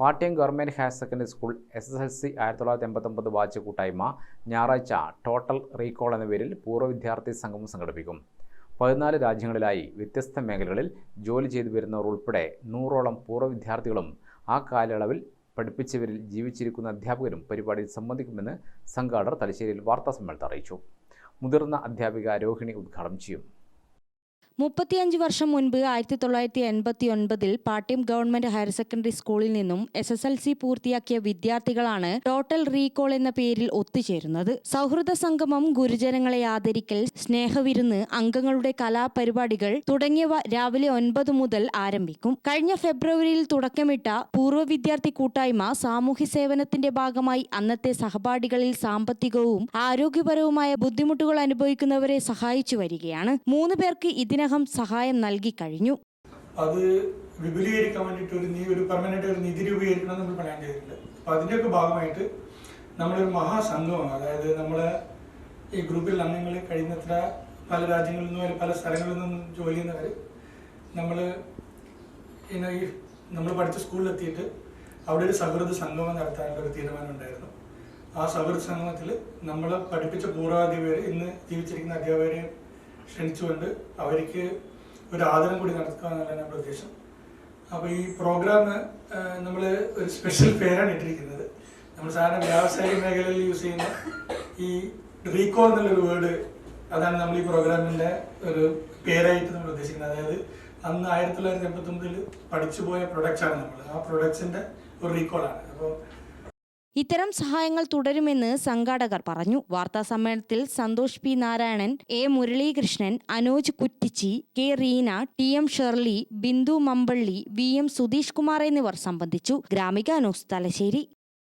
Pattiam government higher secondary school S S L C ആയിരത്തി തൊള്ളായിരത്തി എൺപത്തൊമ്പത് ബാച്ച് കൂട്ടായ്മ ഞായറാഴ്ച ടോട്ടൽ റീകോൾ എന്ന പേരിൽ പൂർവ വിദ്യാർത്ഥി സംഗമം സംഘടിപ്പിക്കും. പതിനാല് രാജ്യങ്ങളിലായി വ്യത്യസ്ത മേഖലകളിൽ ജോലി ചെയ്തു വരുന്നവർ ഉൾപ്പെടെ നൂറോളം പൂർവ വിദ്യാർത്ഥികളും ആ കാലയളവിൽ പഠിപ്പിച്ചവരിൽ ജീവിച്ചിരിക്കുന്ന അധ്യാപകരും പരിപാടിയിൽ സംബന്ധിക്കുമെന്ന് സംഘാടകർ തലശ്ശേരിയിൽ വാർത്താസമ്മേളനത്തിൽ അറിയിച്ചു. മുതിർന്ന അധ്യാപിക രോഹിണി ഉദ്ഘാടനം ചെയ്യും. മുപ്പത്തിയഞ്ച് വർഷം മുൻപ് ആയിരത്തി തൊള്ളായിരത്തി എൺപത്തി ഒൻപതിൽ പാട്യം ഗവൺമെന്റ് ഹയർ സെക്കൻഡറി സ്കൂളിൽ നിന്നും എസ് എസ് എൽ സി പൂർത്തിയാക്കിയ വിദ്യാർത്ഥികളാണ് ടോട്ടൽ റീകോൾ എന്ന പേരിൽ ഒത്തുചേരുന്നത്. സൗഹൃദ സംഗമം ഗുരുജനങ്ങളെ ആദരിക്കൽ സ്നേഹവിരുന്ന് അംഗങ്ങളുടെ കലാപരിപാടികൾ തുടങ്ങിയവ രാവിലെ ഒൻപത് മുതൽ ആരംഭിക്കും. കഴിഞ്ഞ ഫെബ്രുവരിയിൽ തുടക്കമിട്ട പൂർവ വിദ്യാർത്ഥി കൂട്ടായ്മ സാമൂഹ്യ സേവനത്തിന്റെ ഭാഗമായി അന്നത്തെ സഹപാഠികളിൽ സാമ്പത്തികവും ആരോഗ്യപരവുമായ ബുദ്ധിമുട്ടുകൾ അനുഭവിക്കുന്നവരെ സഹായിച്ചു വരികയാണ്. മൂന്ന് പേർക്ക് ഇതിനകം സഹായം നൽകി കഴിഞ്ഞു. അത് വിപുലീകരിക്കാൻ വേണ്ടിയിട്ട് ഒരു നീ ഒരു പെർമനന്റ് ഒരു നിധി രൂപീകരിക്കണം നമ്മൾ പ്ലാൻ ചെയ്തിട്ടുണ്ട് അപ്പൊ അതിന്റെയൊക്കെ ഭാഗമായിട്ട് നമ്മളൊരു മഹാസംഘമാണ്. അതായത് നമ്മളെ ഈ ഗ്രൂപ്പിൽ അംഗങ്ങൾ കഴിയുന്നത്ര പല രാജ്യങ്ങളിൽ നിന്നും പല സ്ഥലങ്ങളിൽ നിന്നും ജോലി ചെയ്യുന്നവർ നമ്മൾ ഈ നമ്മൾ പഠിച്ച സ്കൂളിലെത്തിയിട്ട് അവിടെ ഒരു സൗഹൃദ സംഗമം നടത്താനുള്ള ഒരു തീരുമാനം ഉണ്ടായിരുന്നു. ആ സൗഹൃദ സംഗമത്തിൽ നമ്മളെ പഠിപ്പിച്ച പൂർവാധിപര് ഇന്ന് ജീവിച്ചിരിക്കുന്ന അധ്യാപകരെ ക്ഷണിച്ചുകൊണ്ട് അവർക്ക് ഒരു ആദരം കൂടി നടത്തുക എന്നുള്ളതാണ് നമ്മുടെ ഉദ്ദേശം. അപ്പോൾ ഈ പ്രോഗ്രാം നമ്മൾ ഒരു സ്പെഷ്യൽ പേരാണ് ഇട്ടിരിക്കുന്നത്. നമ്മൾ സാധാരണ വ്യാവസായിക മേഖലയിൽ യൂസ് ചെയ്യുന്ന ഈ റീകോ എന്നുള്ളൊരു വേർഡ് അതാണ് നമ്മൾ ഈ പ്രോഗ്രാമിന്റെ ഒരു പേരായിട്ട് നമ്മൾ ഉദ്ദേശിക്കുന്നത്. അതായത് അന്ന് ആയിരത്തി തൊള്ളായിരത്തി എൺപത്തി ഒമ്പതിൽ പഠിച്ചു പോയ നമ്മൾ. ആ പ്രൊഡക്ട്സിന്റെ ഒരു റീകോളാണ് അപ്പോൾ ഇത്തരം സഹായങ്ങൾ തുടരുമെന്ന് സംഘാടകർ പറഞ്ഞു. വാർത്താ സമ്മേളനത്തിൽ Santhosh P Narayanan A Muralikrishnan Anoj Kuttichi K Reena T M Sherly Bindu Mampally V M Sudheesh Kumar എന്നിവർ സംബന്ധിച്ചു. ഗ്രാമിക ന്യൂസ് തലശ്ശേരി.